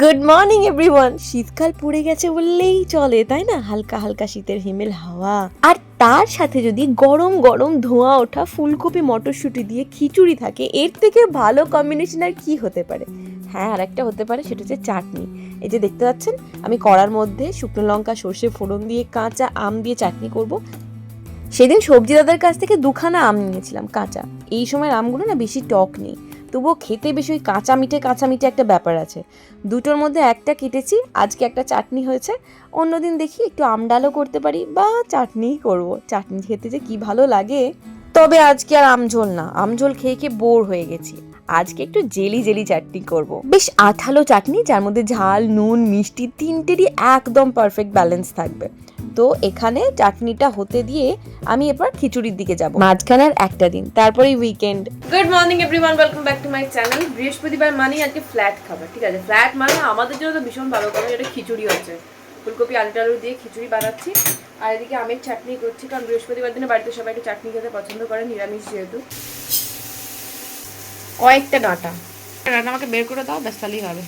Good morning everyone শীতকাল পড়ে গেছে বললেই চলে, তাই না? হালকা হালকা শীতের হিমেল হাওয়া। আর তার সাথে যদি গরম গরম ধোঁয়া ওঠা ফুলকপি, মটরশুঁটি দিয়ে খিচুড়ি থাকে, এর থেকে ভালো কম্বিনেশন আর কি হতে পারে? হ্যাঁ আর একটা হতে পারে, সেটা হচ্ছে চাটনি। এই যে দেখতে পাচ্ছেন, আমি কড়ার মধ্যে শুকনো লঙ্কা, সর্ষে ফোড়ন দিয়ে কাঁচা আম দিয়ে চাটনি করব। সেদিন সবজি দাদার কাছ থেকে দুখানা আম নিয়েছিলাম, কাঁচা। এই সময়ের আমগুলো না বেশি টক নেই। তবুও খেতে বেশি ওই কাঁচা মিঠে কাঁচা মিঠে একটা ব্যাপার আছে। দুটোর মধ্যে একটা কেটেছি, আজকে একটা চাটনি হয়েছে। অন্যদিন দেখি একটু আমডালও করতে পারি বা চাটনিই করব। চাটনি খেতে যে কি ভালো লাগে। তবে আজকে আর আমঝোল না আমঝোল খেয়ে খেয়ে বোর হয়ে গেছি। আজকে একটু জেলি জেলি চাটনি করব। বেশ আঠালো চাটনি, যার মধ্যে ঝাল, নুন, মিষ্টি তিনটেরই একদম পারফেক্ট ব্যালেন্স থাকবে। তো এখানে চাটনিটা হতে দিয়ে আমি এবার খিচুড়ির দিকে যাব। মাঝখানে আর একটা দিন তারপরে weekend good morning everyone welcome back to my channel বৃহস্পতিবার মানেই আজকে ফ্ল্যাট খাবার ঠিক আছে? ফ্ল্যাট মানে আমাদের জন্য তো ভীষণ ভালো কারণ এটা খিচুড়ি হচ্ছে ফুলকপি আলু টালু দিয়ে খিচুড়ি বানাচ্ছি। আর এদিকে আমের চাটনি করছি কারণ বৃহস্পতিবার দিনে বাড়িতে সবাই একটু চাটনি খেতে পছন্দ করে নিরামিষ যেহেতু। কয়েকটা ডাঁটা। ডাঁটা আমাকে বের করে দাও ব্যাস তাহলেই হবে।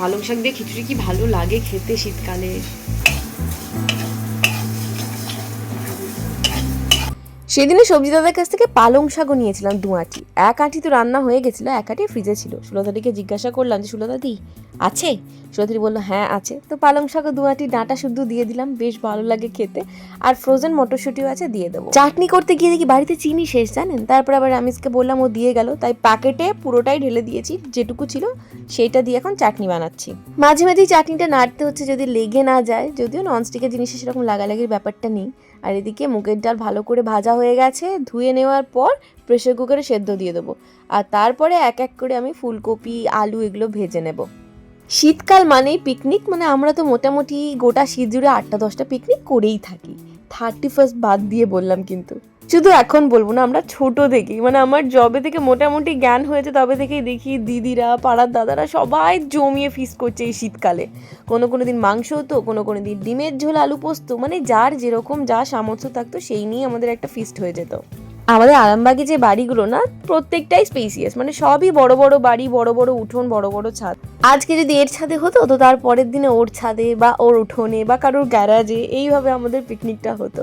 পালং শাক দিয়ে খিচুড়ি কি ভালো লাগে খেতে শীতকালে? সেদিনে সবজি দাদার কাছ থেকে পালং শাকও নিয়েছিলাম দু আঁটি। এক আঁটি তো রান্না হয়ে গেছিল, এক আঁটি ফ্রিজে ছিল। সুলতাদিকে জিজ্ঞাসা করলাম যে, সুলতাদি আছে? সুলতাদি বলল হ্যাঁ আছে। তো পালং শাকও দু আঁটি ডাঁটা শুদ্ধ দিয়ে দিলাম, বেশ ভালো লাগে খেতে। আর ফ্রোজেন মটরশুঁটিও আছে, দিয়ে দেবো। চাটনি করতে গিয়ে দেখি বাড়িতে চিনি শেষ, জানেন? তারপর আবার রামিসকে বললাম, ও দিয়ে গেল। তাই প্যাকেটে পুরোটাই ঢেলে দিয়েছি, যেটুকু ছিল সেইটা দিয়ে এখন চাটনি বানাচ্ছি। মাঝে মাঝেই চাটনিটা নাড়তে হচ্ছে যদি লেগে না যায়, যদিও ননস্টিকের জিনিসে সেরকম লাগালাগির ব্যাপারটা নেই। আর এদিকে মুগের ডাল ভালো করে ভাজা হয়ে গেছে, ধুয়ে নেওয়ার পর প্রেশার কুকারে সেদ্ধ দিয়ে দেবো। আর তারপরে এক এক করে আমি ফুলকপি, আলু এগুলো ভেজে নেব। শীতকাল মানেই পিকনিক মানে আমরা তো মোটামুটি গোটা শীত জুড়ে আটটা, দশটা পিকনিক করেই থাকি। থার্টি ফার্স্ট বাদ দিয়ে বললাম কিন্তু। শুধু এখন বলব না, আমরা ছোট থেকেই মানে আমার জবে থেকে মোটামুটি জ্ঞান হয়েছে, তবে থেকেই দেখি দিদিরা, পাড়ার দাদারা সবাই জমিয়ে ফিস করছে এই শীতকালে। কোনো কোনো দিন মাংস হতো, কোনো কোনো দিন ডিমের ঝোল, আলু পোস্ত মানে যার যেরকম যা সামর্থ্য থাকতো, সেই নিয়ে আমাদের একটা ফিস্ট হয়ে যেত। আমাদের আরামবাগে যে বাড়িগুলো না, প্রত্যেকটাই স্পেসিয়াস মানে সবই বড় বড় বাড়ি, বড় বড় উঠোন, বড় বড় ছাদ। আজকে যদি এর ছাদে হতো, তো তার পরের দিনে ওর ছাদে বা ওর উঠোনে বা কারোর গ্যারাজে এইভাবে আমাদের পিকনিকটা হতো।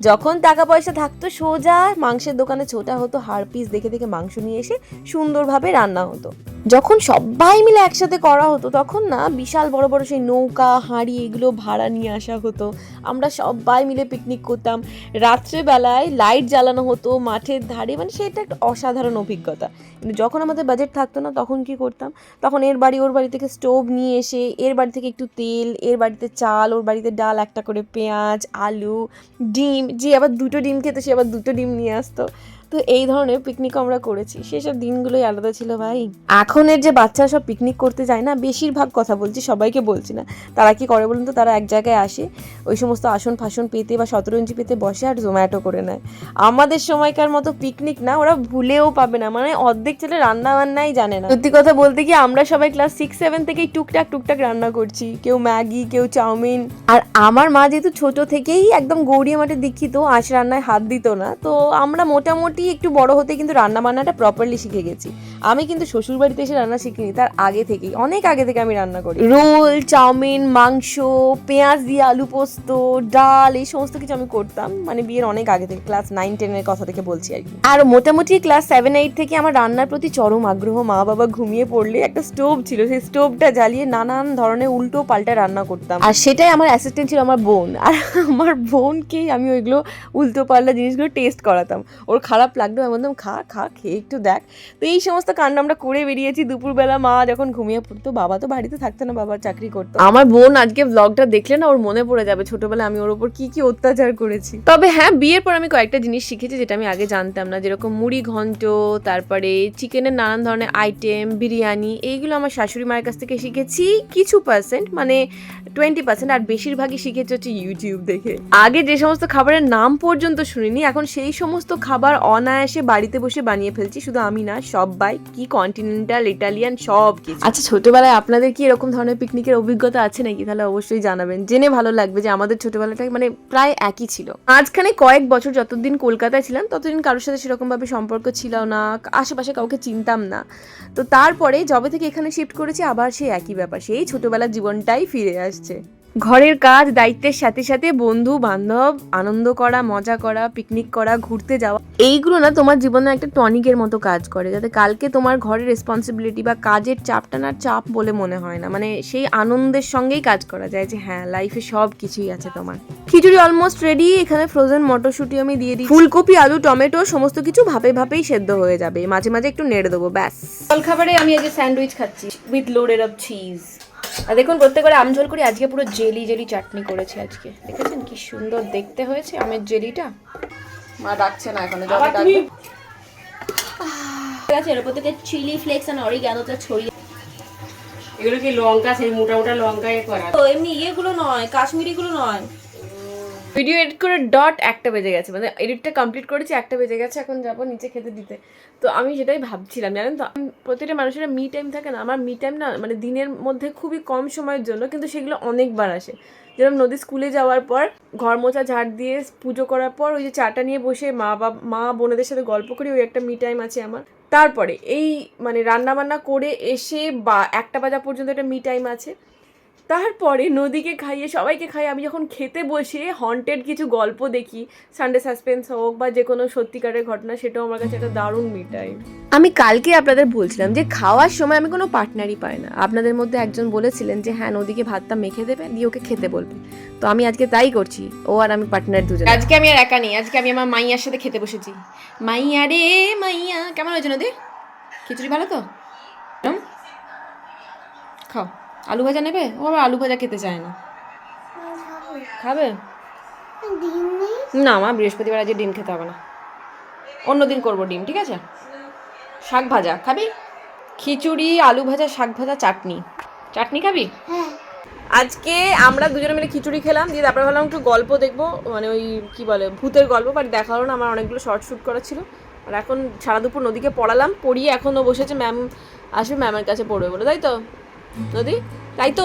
যখন টাকা পয়সা থাকতো, সোজা মাংসের দোকানে ছোটা হতো, হাড় পিস দেখে দেখে মাংস নিয়ে এসে সুন্দরভাবে রান্না হতো। যখন সবাই মিলে একসাথে করা হতো, তখন না বিশাল বড় বড় সেই নৌকা, হাঁড়ি এগুলো ভাড়া নিয়ে আসা হতো। আমরা সবাই মিলে পিকনিক করতাম। রাত্রেবেলায় লাইট জ্বালানো হতো মাঠের ধারে মানে সেটা একটা অসাধারণ অভিজ্ঞতা। কিন্তু যখন আমাদের বাজেট থাকতো না, তখন কি করতাম? তখন এর বাড়ি, ওর বাড়ি থেকে স্টোভ নিয়ে এসে, এর বাড়ি থেকে একটু তেল, এর বাড়িতে চাল, ওর বাড়িতে ডাল একটা করে পেঁয়াজ, আলু, ডিম যে আবার দুটো ডিম খেতে সে আবার দুটো ডিম নিয়ে আসতো। তো এই ধরনের পিকনিক আমরা করেছি। সেসব দিনগুলোই আলাদা ছিল ভাই। এখনের যে বাচ্চারা সব পিকনিক করতে যায় না, বেশিরভাগ কথা বলছি, সবাইকে বলছি না। তারা কি করে বলুন তো? তারা এক জায়গায় আসে, ওই সমস্ত আসন ফাসন পেতে বা শতরঞ্জি পেতে বসে আর জোম্যাটো করে নেয়। আমাদের সময়কার মতো পিকনিক না, ওরা ভুলেও পাবে না। মানে অর্ধেক ছেলে রান্না বান্নাই জানে না। সত্যি কথা বলতে কি, আমরা সবাই ক্লাস সিক্স সেভেন থেকেই টুকটাক টুকটাক রান্না করছি। কেউ ম্যাগি, কেউ চাউমিন। আর আমার মা যেহেতু ছোট থেকেই একদম গৌড়িয়া মাঠে দীক্ষিত আঁশ রান্নায় হাত দিত না, তো আমরা মোটামুটি একটু বড় হতে কিন্তু রান্না বান্নাটা প্রপারলি শিখে গেছি। আমি কিন্তু শ্বশুর বাড়িতে এসে রান্না শিখিনি, তার আগে থেকেই, অনেক আগে থেকে আমি রান্না করি। রোল, চাউমিন, মাংস, পেঁয়াজ দিয়ে আলু পোস্ত, ডাল, এই সমস্ত কিছু আমি করতাম। মানে বিয়ের অনেক আগে থেকে ক্লাস নাইন টেনের কথা থেকে বলছি আর কি। আর মোটামুটি ক্লাস সেভেন এইট থেকে আমার রান্নার প্রতি চরম আগ্রহ, মা বাবা ঘুমিয়ে পড়লে একটা স্টোভ ছিল, সেই স্টোভটা জ্বালিয়ে নানান ধরনের উল্টো পাল্টা রান্না করতাম। আর সেটাই আমার অ্যাসিস্ট্যান্ট ছিল আমার বোন। আর আমার বোনকেই আমি ওইগুলো উল্টো পাল্টা জিনিসগুলো টেস্ট করাতাম। ওর খারাপ লাগল আমি বলতাম, খা খা, খেয়ে একটু দেখ। তো এই সমস্ত কাণ্ড আমরা করে বেরিয়েছি। দুপুরবেলা মা যখন ঘুমিয়ে পড়তো, বাবা তো বাড়িতে থাকতো না, বাবা চাকরি করতো। আমার বোন আজকে ব্লগটা দেখলে না, ওর মনে পড়ে যাবে ছোটবেলায় আমি ওর উপর কি কি অত্যাচার করেছি। তবে হ্যাঁ বিয়ের পর আমি কয়েকটা জিনিস শিখেছি যেটা আমি আগে জানতাম না, যেরকম মুড়ি ঘন্ট, তারপরে চিকেনের নানান ধরনের আইটেম বিরিয়ানি, এইগুলো আমার শাশুড়ি মায়ের কাছ থেকে শিখেছি। কিছু পার্সেন্ট মানে টোয়েন্টি পার্সেন্ট আর বেশিরভাগই শিখেছি হচ্ছে ইউটিউব দেখে। আগে যে সমস্ত খাবারের নাম পর্যন্ত শুনিনি, এখন সেই সমস্ত খাবার অনায়াসে বাড়িতে বসে বানিয়ে ফেলছি, শুধু আমি না সবাই ভাই কি কন্টিনেন্টাল ইটালিয়ান সব কিছু। আচ্ছা ছোটবেলায় আপনাদের কি এরকম ধরনের পিকনিকের অভিজ্ঞতা আছে নাকি? তাহলে অবশ্যই জানাবেন। জেনে ভালো লাগবে যে আমাদের ছোটবেলাটা মানে প্রায় একই ছিল। মাঝখানে কয়েক বছর যতদিন কলকাতায় ছিলাম, ততদিন কারোর সাথে সেরকম ভাবে সম্পর্ক ছিল না, আশেপাশে কাউকে চিনতাম না। তো তারপরে যবে থেকে এখানে শিফট করেছি, আবার সেই একই ব্যাপার, সেই ছোটবেলার জীবনটাই ফিরে আসছে। ঘরের কাজ, দায়িত্বের সাথে সাথে বন্ধু, বান্ধব, আনন্দ করা, মজা করা পিকনিক করা, ঘুরতে যাওয়া, এইগুলো না তোমার জীবনে একটা টনিকের মতো কাজ করে, যাতে কালকে তোমার ঘরের রেসপন্সিবিলিটি বা কাজের চাপটা না চাপ বলে মনে হয় না। মানে সেই আনন্দের সঙ্গেই কাজ করা যায় যে হ্যাঁ লাইফে সব কিছুই আছে তোমার। খিচুড়ি অলমোস্ট রেডি এখানে ফ্রোজেন মটরশুঁটি আমি দিয়ে দিই ফুলকপি, আলু, টমেটো, সমস্ত কিছু ভাপে ভাপেই সেদ্ধ হয়ে যাবে। মাঝে মাঝে একটু নেড়ে দেবো, ব্যাস। জল খাবারে আমি আজকে স্যান্ডউইচ খাচ্ছি উইথ লোডেড অফ চিজ আর দেখুন প্রত্যেকবার আমঝোল করি আজকে পুরো জেলি জেলি চাটনি করেছি আজকে। দেখেছেন কি সুন্দর দেখতে হয়েছে আমের জেলিটা? মা ডাকছে না এখন যবে ডাকবে। ঠিক আছে এর উপর থেকে চিলি ফ্লেক্স আর অরিগ্যানোটা ছড়িয়ে এগুলো কি লঙ্কা সেই মোটা মোটা লঙ্কা এ করা? তো এমনি ইয়েগুলো নয় কাশ্মীরি গুলো নয়। ভিডিও এডিট করে ডট একটা বেজে গেছে। মানে এডিটটা কমপ্লিট করেছি, একটা বেজে গেছে, এখন যাব নিচে খেতে দিতে। তো আমি সেটাই ভাবছিলাম, জানেন তো? প্রতিটা মানুষের মি টাইম থাকে না। আমার মি টাইম না মানে দিনের মধ্যে খুবই কম সময়ের জন্য কিন্তু সেগুলো অনেকবার আসে। যেরকম নদী স্কুলে যাওয়ার পর ঘর মোছা, ঝাড় দিয়ে পুজো করার পর ওই যে চাটা নিয়ে বসে মা বা মা বোনেদের সাথে গল্প করি, ওই একটা মি টাইম আছে আমার। তারপরে এই মানে রান্না বান্না করে এসে বা একটা বাজা পর্যন্ত একটা মি টাইম আছে। তারপরে নদীকে খাইয়ে সবাইকে খাইয়ে আমি যখন খেতে বসে হন্টেড কিছু গল্প দেখি সানডে সাসপেন্স হোক বা যে কোনো সত্যিকারের ঘটনা সেটাও আমার কাছে একটা দারুণ মিটাই। আমি কালকে আপনাদের বলছিলাম যে খাওয়ার সময় আমি কোনো পার্টনারই পাই না। আপনাদের মধ্যে একজন বলেছিলেন যে হ্যাঁ নদীকে ভাতটা মেখে দেবে দিয়ে ওকে খেতে বলবে। তো আমি আজকে তাই করছি ও আর আমি পার্টনার দুজন। আজকে আমি আর একা নেই আজকে আমি আমার মাইয়ার সাথে খেতে বসেছি। মাইয়া রে মাইয়া কেমন হয়েছে নদী? খিচুড়ি ভালো তো? হুম? খাও। আলু ভাজা নেবে? ও আবার আলু ভাজা খেতে চায় না। খাবে? না মা বৃহস্পতিবার আজকে ডিম খেতে হবে না। অন্য দিন করব ডিম ঠিক আছে? শাক ভাজা খাবি? খিচুড়ি আলু ভাজা শাক ভাজা চাটনি। চাটনি খাবি? আজকে আমরা দুজনে মিলে খিচুড়ি খেলাম দিয়ে তারপরে ভাবলাম একটু গল্প দেখব মানে ওই কি বলে ভূতের গল্প বাট দেখা হলো না আমার অনেকগুলো শর্ট শ্যুট করা ছিল। আর এখন সারা দুপুর নদীকে পড়ালাম পড়িয়ে এখনও বসেছে ম্যাম আসবে ম্যামের কাছে পড়বে বলে তাই তো? নদী তাই তো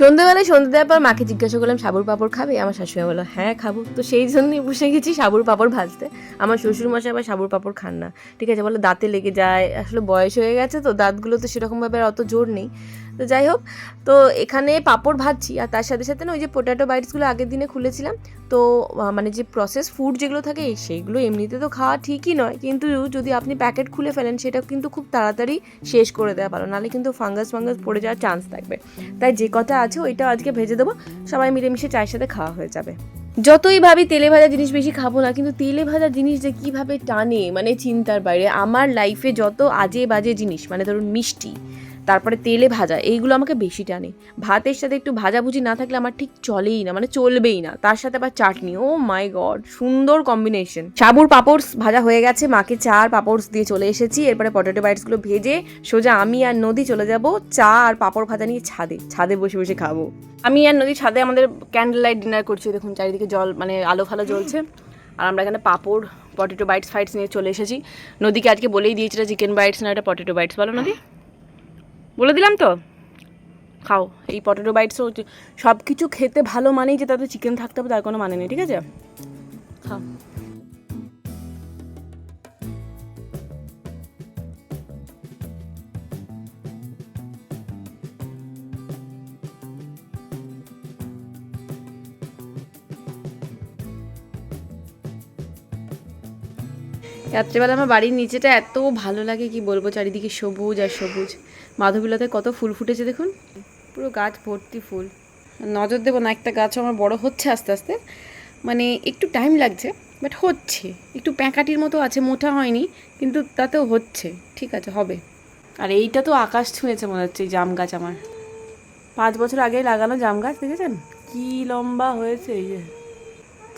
সন্ধ্যেবেলায় সন্ধ্যে দেওয়ার পর মাকে জিজ্ঞাসা করলাম, সাবুর পাপড় খাবে? আমার শাশুড়ি বলো হ্যাঁ খাব। তো সেই জন্যই বসে গেছি সাবুর পাপড় ভাজতে। আমার শ্বশুর মশাই আবার সাবুর পাপড় খান না। ঠিক আছে, বলো দাঁতে লেগে যায়। আসলে বয়স হয়ে গেছে তো, দাঁতগুলো তো সেরকমভাবে অত জোর নেই। তো যাই হোক, তো এখানে পাপড় ভাজছি আর তার সাথে সাথে না ওই যে পোটাটো বাইটসগুলো আগের দিনে খুলেছিলাম। তো মানে যে প্রসেস ফুড যেগুলো থাকে সেইগুলো এমনিতে তো খাওয়া ঠিকই নয়, কিন্তু যদি আপনি প্যাকেট খুলে ফেলেন সেটা কিন্তু খুব তাড়াতাড়ি শেষ করে দেওয়া ভালো, নাহলে কিন্তু ফাঙ্গাস ফাঙ্গাস পড়ে যাওয়ার চান্স থাকবে। তাই যে কটা আছে ওইটা আজকে ভেজে দেবো, সবাই মিলেমিশে চায়ের সাথে খাওয়া হয়ে যাবে। যতই ভাবি তেলে ভাজা জিনিস বেশি খাব না, কিন্তু তেলে ভাজা জিনিস যে কীভাবে টানে মানে চিন্তার বাইরে, আমার লাইফে যত আজে বাজে জিনিস মানে ধরুন মিষ্টি তারপরে তেলে ভাজা, এইগুলো আমাকে বেশি টানে। ভাতের সাথে একটু ভাজাভুজি না থাকলে আমার ঠিক চলেই না মানে চলবেই না। তার সাথে আবার চাটনি, ও মাই গড, সুন্দর কম্বিনেশন। সাবুর পাপড়স ভাজা হয়ে গেছে, মাকে চা আর পাপড়স দিয়ে চলে এসেছি। এরপরে পটেটো বাইটসগুলো ভেজে সোজা আমি আর নদী চলে যাব চা আর পাপড় ভাজা নিয়ে ছাদে ছাদে বসে বসে খাব। আমি আর নদী ছাদে আমাদের ক্যান্ডেল লাইট ডিনার করছি, দেখুন চারিদিকে জল মানে আলো ফালো জ্বলছে। আর আমরা এখানে পাপড়, পটেটো বাইটস ফাইটস নিয়ে চলে এসেছি। নদীকে আজকে বলেই দিয়েছি এটা চিকেন বাইটস না, এটা পটেটো বাইটস বলো নদী। বলে দিলাম তো? খাও। এই পটেটো বাইটসও সব কিছু খেতে ভালো মানেই যে তাতে চিকেন থাকতে হবে তার কোনো মানে নেই ঠিক আছে? খাও। রাত্রেবেলা আমার বাড়ির নিচেটা এত ভালো লাগে কি বলব? চারিদিকে সবুজ আর সবুজ। মাধবীলতে কত ফুল ফুটেছে দেখুন? পুরো গাছ ভর্তি ফুল। নজর দেবো না একটা গাছ আমার বড় হচ্ছে আস্তে আস্তে। মানে একটু টাইম লাগছে বাট হচ্ছে। একটু প্যাঁকাটির মতো আছে মোটা হয়নি কিন্তু তাতেও হচ্ছে। ঠিক আছে হবে। আর এইটা তো আকাশ ছুঁয়েছে মনে হচ্ছে এই জাম গাছ আমার। পাঁচ বছর আগেই লাগানো জাম গাছ দেখেছেন? কি লম্বা হয়েছে এই যে।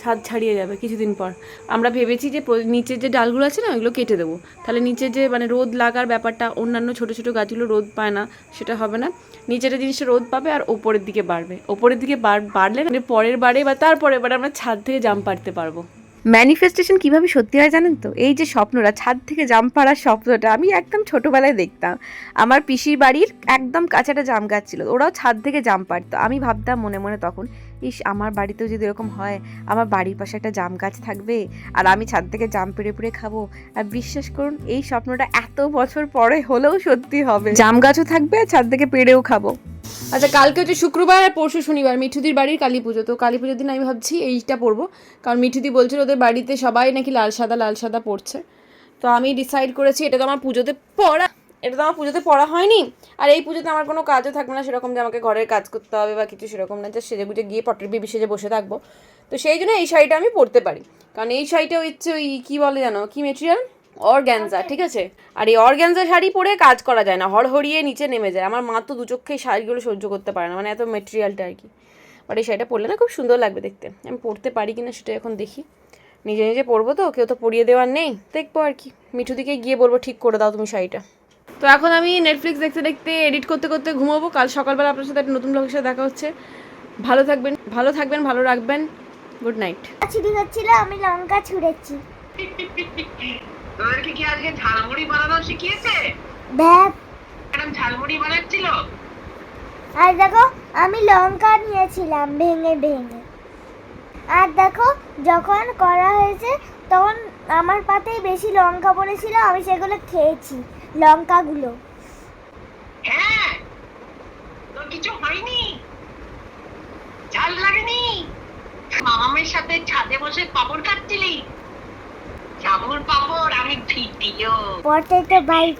ছাদ ছাড়িয়ে যাবে কিছুদিন পর। আমরা ভেবেছি যে নিচের যে ডালগুলো আছে না, ওইগুলো কেটে দেবো। তাহলে নিচে যে মানে রোদ লাগার ব্যাপারটা, অন্যান্য ছোট ছোট গাছগুলো রোদ পায় না, সেটা হবে না। নিচের জিনিসটা রোদ পাবে আর ওপরের দিকে বাড়বে। ওপরের দিকে বাড়- বাড়লে মানে পরের বারে বা তারপরের বারে আমরা ছাদ থেকে জাম পাড়তে পারব। ম্যানিফেস্টেশন কীভাবে সত্যি হয় জানেন তো? এই যে স্বপ্নটা, ছাদ থেকে জাম পাড়ার স্বপ্নটা আমি একদম ছোটোবেলায় দেখতাম। আমার পিসির বাড়ির একদম কাছে একটা জাম গাছ ছিল, ওরাও ছাদ থেকে জাম পাড়তো। আমি ভাবতাম মনে মনে তখন ইস, আমার বাড়িতেও যদি এরকম হয়, আমার বাড়ির পাশে একটা জাম গাছ থাকবে, আর আমি ছাদ থেকে জাম পেড়ে পেড়ে খাব। আর বিশ্বাস করুন, এই স্বপ্নটা এত বছর পরে হলেও সত্যি হবে। জাম গাছও থাকবে, আর ছাদ থেকে পেড়েও খাব। আচ্ছা কালকে হচ্ছে শুক্রবার আর পরশু শনিবার। মিঠুদির বাড়ির কালী পুজো। তো কালী পুজোর দিন আমি ভাবছি এইটা পরবো। কারণ মিঠুদি বলছিল ওদের বাড়িতে সবাই নাকি লাল সাদা লাল সাদা পড়ছে তো আমি ডিসাইড করেছি, এটা তো আমার পুজোতে পড়া এটা তো আমার পুজোতে পড়া হয়নি। আর এই পুজোতে আমার কোনো কাজও থাকবে না সেরকম যে আমাকে ঘরের কাজ করতে হবে বা কিছু সেরকম না যে সেজে গুজে গিয়ে পটের বিবি সেজে বসে থাকব। তো সেই জন্য এই শাড়িটা আমি পরতে পারি। কারণ এই শাড়িটা হচ্ছে ওই কী বলে জানো কী মেটেরিয়াল অর্গ্যানজা ঠিক আছে? আর এই অর্গ্যানজা শাড়ি পরে কাজ করা যায় না হড়হড়িয়ে নিচে নেমে যায়। আমার মা তো দু চোখে এই শাড়িগুলো সহ্য করতে পারে না মানে এত মেটেরিয়ালটা আর কি। বাট এই শাড়িটা পরলে না খুব সুন্দর লাগবে দেখতে। আমি পরতে পারি কিনা সেটা এখন দেখি। নিজে নিজে পরবো তো কেউ তো পরিয়ে দেওয়ার নেই। দেখব আর কি। মিঠু দিকে গিয়ে বলব ঠিক করে দাও তুমি শাড়িটা। তো এখন আমি নেটফ্লিক্স দেখতে দেখতে এডিট করতে করতে ঘুমাবো। কাল সকালবেলা আপনার সাথে একটা নতুন ব্লগের সাথে দেখা হচ্ছে। ভালো থাকবেন ভালো থাকবেন ভালো রাখবেন। গুড নাইট চুরি হচ্ছিল আমি লঙ্কা ছুঁড়েছি। তোদেরকে কি আজকে ঝালমুড়ি বানানো শিখিয়েছে? ব্যাপ ম্যাডাম ঝালমুড়ি বানাচ্ছিল? আর দেখো আমি লঙ্কা নিয়েছিলাম ভেঙে ভেঙে। আর দেখো যখন করা হয়েছে তখন আমার পাতেই বেশি লঙ্কা পড়েছিল আমি সেগুলো খেয়েছি। লঙ্কাগুলো। হ্যাঁ তোর কিছু হয়নি? ঝাল লাগেনি? মামামের সাথে ছাদে বসে পাপড় খাচ্ছিলি জামুর পাপড় আমি ভিডিও। Potato byte